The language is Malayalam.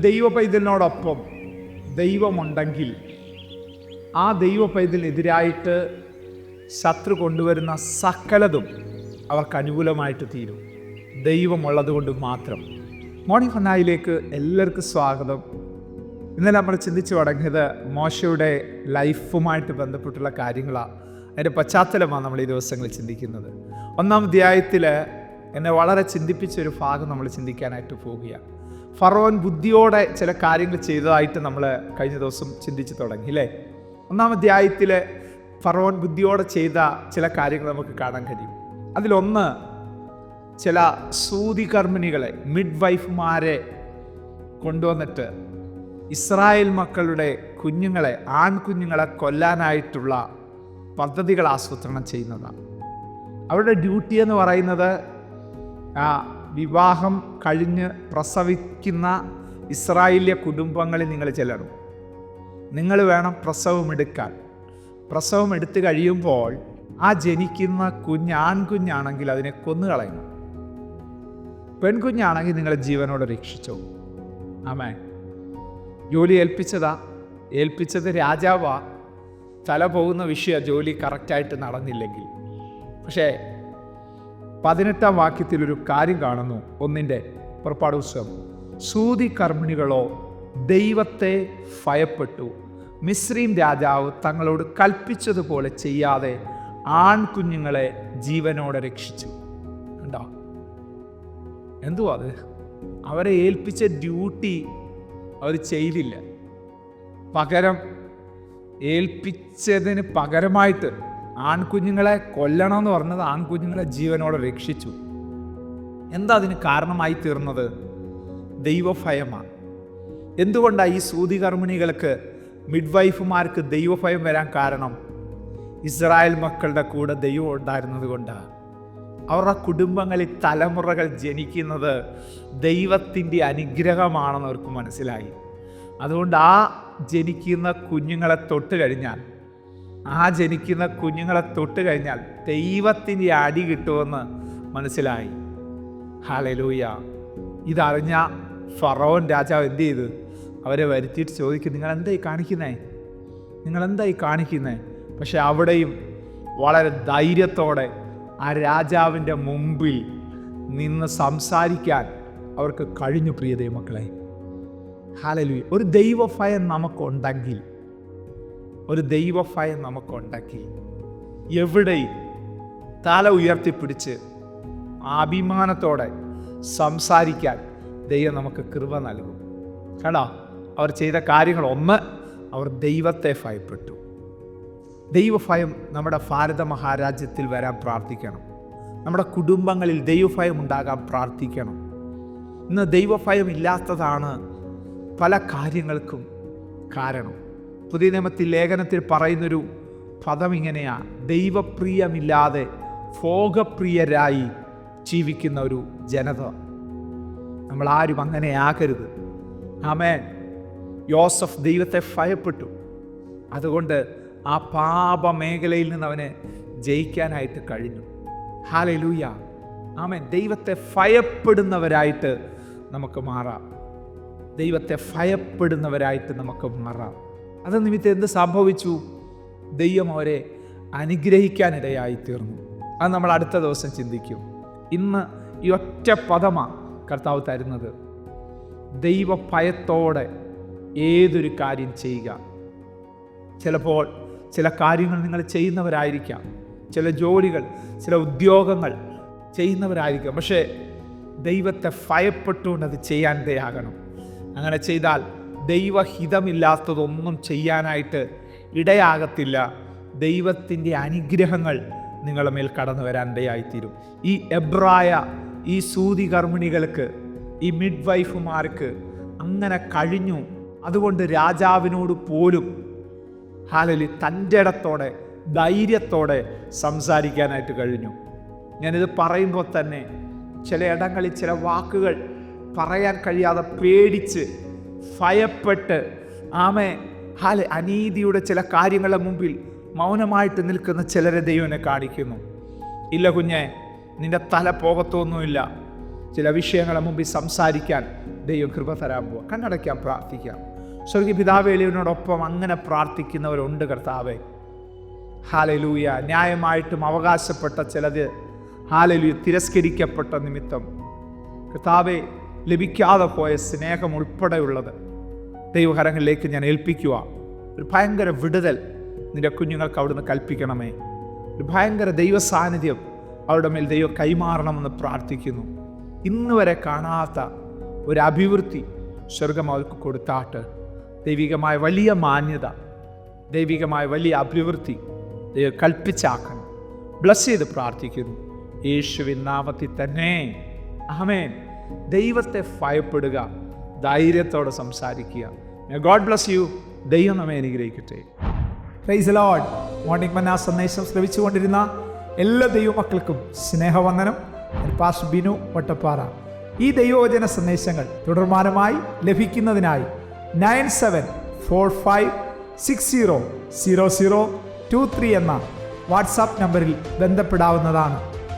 ദൈവ പൈതലിനോടൊപ്പം ദൈവമുണ്ടെങ്കിൽ ആ ദൈവ പൈതലിനെതിരായിട്ട് ശത്രു കൊണ്ടുവരുന്ന സകലതും അവർക്ക് അനുകൂലമായിട്ട് തീരും. ദൈവമുള്ളത് കൊണ്ട് മാത്രം. മോർണിംഗ് ഫണ്ണായിലേക്ക് എല്ലാവർക്കും സ്വാഗതം. ഇന്നലെ നമ്മൾ ചിന്തിച്ചു തുടങ്ങിയത് മോശയുടെ ലൈഫുമായിട്ട് ബന്ധപ്പെട്ടുള്ള കാര്യങ്ങളാണ് അതിന്റെ പശ്ചാത്തലമാണ് നമ്മൾ ഈ ദിവസങ്ങളിൽ ചിന്തിക്കുന്നത്. ഒന്നാം അധ്യായത്തിൽ എന്നെ വളരെ ചിന്തിപ്പിച്ച ഒരു ഭാഗം നമ്മൾ ചിന്തിക്കാനായിട്ട് പോവുകയാണ്. ഫറോൻ ബുദ്ധിയോടെ ചില കാര്യങ്ങൾ ചെയ്തതായിട്ട് നമ്മൾ കഴിഞ്ഞ ദിവസം ചിന്തിച്ചു തുടങ്ങി അല്ലേ? ഒന്നാം അധ്യായത്തിൽ ഫറോൻ ബുദ്ധിയോടെ ചെയ്ത ചില കാര്യങ്ങൾ നമുക്ക് കാണാൻ കഴിയും. അതിലൊന്ന് ചില സൂതികർമ്മിണികളെ മിഡ് വൈഫുമാരെ കൊണ്ടുവന്നിട്ട് ഇസ്രായേൽ മക്കളുടെ കുഞ്ഞുങ്ങളെ ആൺകുഞ്ഞുങ്ങളെ കൊല്ലാനായിട്ടുള്ള പദ്ധതികൾ ആസൂത്രണം ചെയ്യുന്നതാണ്. അവരുടെ ഡ്യൂട്ടി എന്ന് പറയുന്നത് വിവാഹം കഴിഞ്ഞ് പ്രസവിക്കുന്ന ഇസ്രായേലിയ കുടുംബങ്ങളിൽ നിങ്ങൾ ചിലറും നിങ്ങൾ വേണം പ്രസവം എടുക്കാൻ. പ്രസവം എടുത്തു കഴിയുമ്പോൾ ആ ജനിക്കുന്ന കുഞ്ഞ് ആൺകുഞ്ഞാണെങ്കിൽ അതിനെ കൊന്നു കളയണം പെൺകുഞ്ഞാണെങ്കിൽ നിങ്ങളെ ജീവനോടെ രക്ഷിച്ചു. ആമേ ജോലി ഏൽപ്പിച്ചതാ. ഏൽപ്പിച്ചത് രാജാവാ. തല പോകുന്ന വിഷയ ജോലി കറക്റ്റായിട്ട് നടന്നില്ലെങ്കിൽ. പക്ഷേ പതിനെട്ടാം വാക്യത്തിൽ ഒരു കാര്യം കാണുന്നു. ഒന്നിന്റെ പുറപ്പാട് പുസ്തകം. സൂതി കർമ്മിണികളോ ദൈവത്തെ ഭയപ്പെട്ടു. മിശ്രീം രാജാവ് തങ്ങളോട് കൽപ്പിച്ചതുപോലെ ചെയ്യാതെ ആൺകുഞ്ഞുങ്ങളെ ജീവനോടെ രക്ഷിച്ചു. കണ്ടോ? എന്തുവാ അത്? അവരെ ഏൽപ്പിച്ച ഡ്യൂട്ടി അവർ ചെയ്തില്ല. പകരം ഏൽപ്പിച്ചതിന് പകരമായിട്ട് ആൺകുഞ്ഞുങ്ങളെ കൊല്ലണമെന്ന് പറഞ്ഞത് ആൺകുഞ്ഞുങ്ങളെ ജീവനോടെ രക്ഷിച്ചു. എന്താ അതിന് കാരണമായി തീർന്നത്? ദൈവഭയമാണ് എന്തുകൊണ്ടാണ് ഈ സൂതികർമ്മിണികൾക്ക് മിഡ്വൈഫുമാർക്ക് ദൈവഭയം വരാൻ കാരണം? ഇസ്രായേൽ മക്കളുടെ കൂടെ ദൈവം ഉണ്ടായിരുന്നത് കൊണ്ടാണ് അവരുടെ കുടുംബങ്ങളിൽ തലമുറകൾ ജനിക്കുന്നത് ദൈവത്തിന്റെ അനുഗ്രഹമാണെന്ന് അവർക്ക് മനസ്സിലായി. അതുകൊണ്ട് ആ ജനിക്കുന്ന കുഞ്ഞുങ്ങളെ തൊട്ട് കഴിഞ്ഞാൽ ആ ജനിക്കുന്ന കുഞ്ഞുങ്ങളെ തൊട്ട് കഴിഞ്ഞാൽ ദൈവത്തിന്റെ അടി കിട്ടുമെന്ന് മനസ്സിലായി. ഹാലലൂയ ഇതറിഞ്ഞ ഫറോൻ രാജാവ് എന്ത് ചെയ്തു? അവരെ വരുത്തിയിട്ട് ചോദിക്കും നിങ്ങൾ എന്തായി കാണിക്കുന്നേ? നിങ്ങൾ എന്തായി കാണിക്കുന്നേ? പക്ഷെ അവിടെയും വളരെ ധൈര്യത്തോടെ ആ രാജാവിന്റെ മുമ്പിൽ നിന്ന് സംസാരിക്കാൻ അവർക്ക് കഴിഞ്ഞു പ്രിയ ദൈവമക്കളെ. ഹാലലൂയ ഒരു ദൈവഭയം നമുക്കുണ്ടെങ്കിൽ ഒരു ദൈവഭയം നമുക്കുണ്ടാക്കി. എവിടെ തല ഉയർത്തിപ്പിടിച്ച് അഭിമാനത്തോടെ സംസാരിക്കാൻ ദൈവം നമുക്ക് കൃപ നൽകും. കണ്ടോ? അവർ ചെയ്ത കാര്യങ്ങൾ ഒന്ന് അവർ ദൈവത്തെ ഭയപ്പെട്ടു. ദൈവഭയം നമ്മുടെ ഭാരത മഹാരാജ്യത്തിൽ വരാൻ പ്രാർത്ഥിക്കണം. നമ്മുടെ കുടുംബങ്ങളിൽ ദൈവഭയം ഉണ്ടാകാൻ പ്രാർത്ഥിക്കണം. ഇന്ന് ദൈവഭയം ഇല്ലാത്തതാണ് പല കാര്യങ്ങൾക്കും കാരണം. പുതിയ നിയമത്തിൽ ലേഖനത്തിൽ പറയുന്നൊരു പദം ഇങ്ങനെയാണ് ദൈവപ്രിയമില്ലാതെ ഭോഗപ്രിയരായി ജീവിക്കുന്ന ഒരു ജനത. നമ്മൾ ആരും അങ്ങനെ ആകരുത്. ആമേൻ. യോസഫ് ദൈവത്തെ ഭയപ്പെട്ടു. അതുകൊണ്ട് ആ പാപ മേഖലയിൽ നിന്ന് അവന് ജയിക്കാനായിട്ട് കഴിഞ്ഞു. Hallelujah amen. ദൈവത്തെ ഭയപ്പെടുന്നവരായിട്ട് നമുക്ക് മാറാം. ദൈവത്തെ ഭയപ്പെടുന്നവരായിട്ട് നമുക്ക് മാറാം. അത് നിമിത്തം എന്ത് സംഭവിച്ചു? ദൈവം അവരെ അനുഗ്രഹിക്കാനിടയായി തീർന്നു അത് നമ്മൾ അടുത്ത ദിവസം ചിന്തിക്കും. ഇന്ന് ഈ ഒറ്റ പദമാണ് കർത്താവ് തരുന്നത്. ദൈവഭയത്തോടെ ഏതൊരു കാര്യം ചെയ്യുക. ചിലപ്പോൾ ചില കാര്യങ്ങൾ നിങ്ങൾ ചെയ്യുന്നവരായിരിക്കാം. ചില ജോലികൾ ചില ഉദ്യോഗങ്ങൾ ചെയ്യുന്നവരായിരിക്കാം. പക്ഷേ ദൈവത്തെ ഭയപ്പെട്ടുകൊണ്ട് അത് ചെയ്യാൻ ഇടയാകണം അങ്ങനെ ചെയ്താൽ ദൈവഹിതമില്ലാത്തതൊന്നും ചെയ്യാനായിട്ട് ഇടയാകത്തില്ല. ദൈവത്തിന്റെ അനുഗ്രഹങ്ങൾ നിങ്ങളുടെ മേൽ കടന്നു വരാൻ ഇടയായിത്തീരും. ഈ എബ്രായ ഈ സൂതി കർമ്മിണികൾക്ക് ഈ മിഡ് വൈഫുമാർക്ക് അങ്ങനെ കഴിഞ്ഞു. അതുകൊണ്ട് രാജാവിനോട് പോലും ഹാലലി തന്റെ ഇടത്തോടെ ധൈര്യത്തോടെ സംസാരിക്കാനായിട്ട് കഴിഞ്ഞു. ഞാനിത് പറയുമ്പോൾ തന്നെ ചില ഇടങ്ങളിൽ ചില വാക്കുകൾ പറയാൻ കഴിയാതെ പേടിച്ച് ഭയപ്പെട്ട്. ആമെ ഹാല അനീതിയുടെ ചില കാര്യങ്ങളുടെ മുമ്പിൽ മൗനമായിട്ട് നിൽക്കുന്ന ചിലരെ ദൈവനെ കാണിക്കുന്നു. ഇല്ല കുഞ്ഞെ നിന്റെ തല പോകത്തൊന്നുമില്ല. ചില വിഷയങ്ങളെ മുമ്പിൽ സംസാരിക്കാൻ ദൈവം കൃപ തരാൻ പോവാം. കണ്ണടയ്ക്കാൻ പ്രാർത്ഥിക്കാം. സ്വർഗീയ പിതാവേലിയോടൊപ്പം അങ്ങനെ പ്രാർത്ഥിക്കുന്നവരുണ്ട് കർത്താവേ. ഹാലലൂയ. ന്യായമായിട്ടും അവകാശപ്പെട്ട ചിലത് ഹാലലൂയ തിരസ്കരിക്കപ്പെട്ട നിമിത്തം. കർത്താവെ ലഭിക്കാതെ പോയ സ്നേഹം ഉൾപ്പെടെയുള്ളത്. ദൈവകരങ്ങളിലേക്ക് ഞാൻ ഏൽപ്പിക്കുക. ഒരു ഭയങ്കര വിടുതൽ നിന്റെ കുഞ്ഞുങ്ങൾക്ക് അവിടുന്ന് കൽപ്പിക്കണമേ. ഒരു ഭയങ്കര ദൈവ സാന്നിധ്യം അവരുടെ മേൽ ദൈവം കൈമാറണമെന്ന് പ്രാർത്ഥിക്കുന്നു. ഇന്ന് വരെ കാണാത്ത ഒരു അഭിവൃദ്ധി സ്വർഗം അവർക്ക് കൊടുത്താട്ട്. ദൈവികമായ വലിയ മാന്യത ദൈവികമായ വലിയ അഭിവൃദ്ധി ദൈവം കൽപ്പിച്ചാക്കണം. ബ്ലസ് ചെയ്ത് പ്രാർത്ഥിക്കുന്നു. യേശുവിൻ നാമത്തിൽ തന്നെ. ആമേൻ ദൈവത്തെ ഭയപ്പെടുക ധൈര്യത്തോടെ സംസാരിക്കുക. ഗോഡ് ബ്ലസ് യു ദൈവം നമ്മെ അനുഗ്രഹിക്കട്ടെ. പ്രൈസ് ലോഡ് മോർണിംഗ് മന്ന സന്ദേശം ശ്രവിച്ചുകൊണ്ടിരുന്ന എല്ലാ ദൈവമക്കൾക്കും സ്നേഹവന്ദനം. പാസ് ബിനു വട്ടപ്പാറ. ഈ ദൈവവചന സന്ദേശങ്ങൾ തുടർമാനമായി ലഭിക്കുന്നതിനായി nine seven four five six zero zero zero two three എന്ന വാട്സാപ്പ് നമ്പറിൽ ബന്ധപ്പെടാവുന്നതാണ്.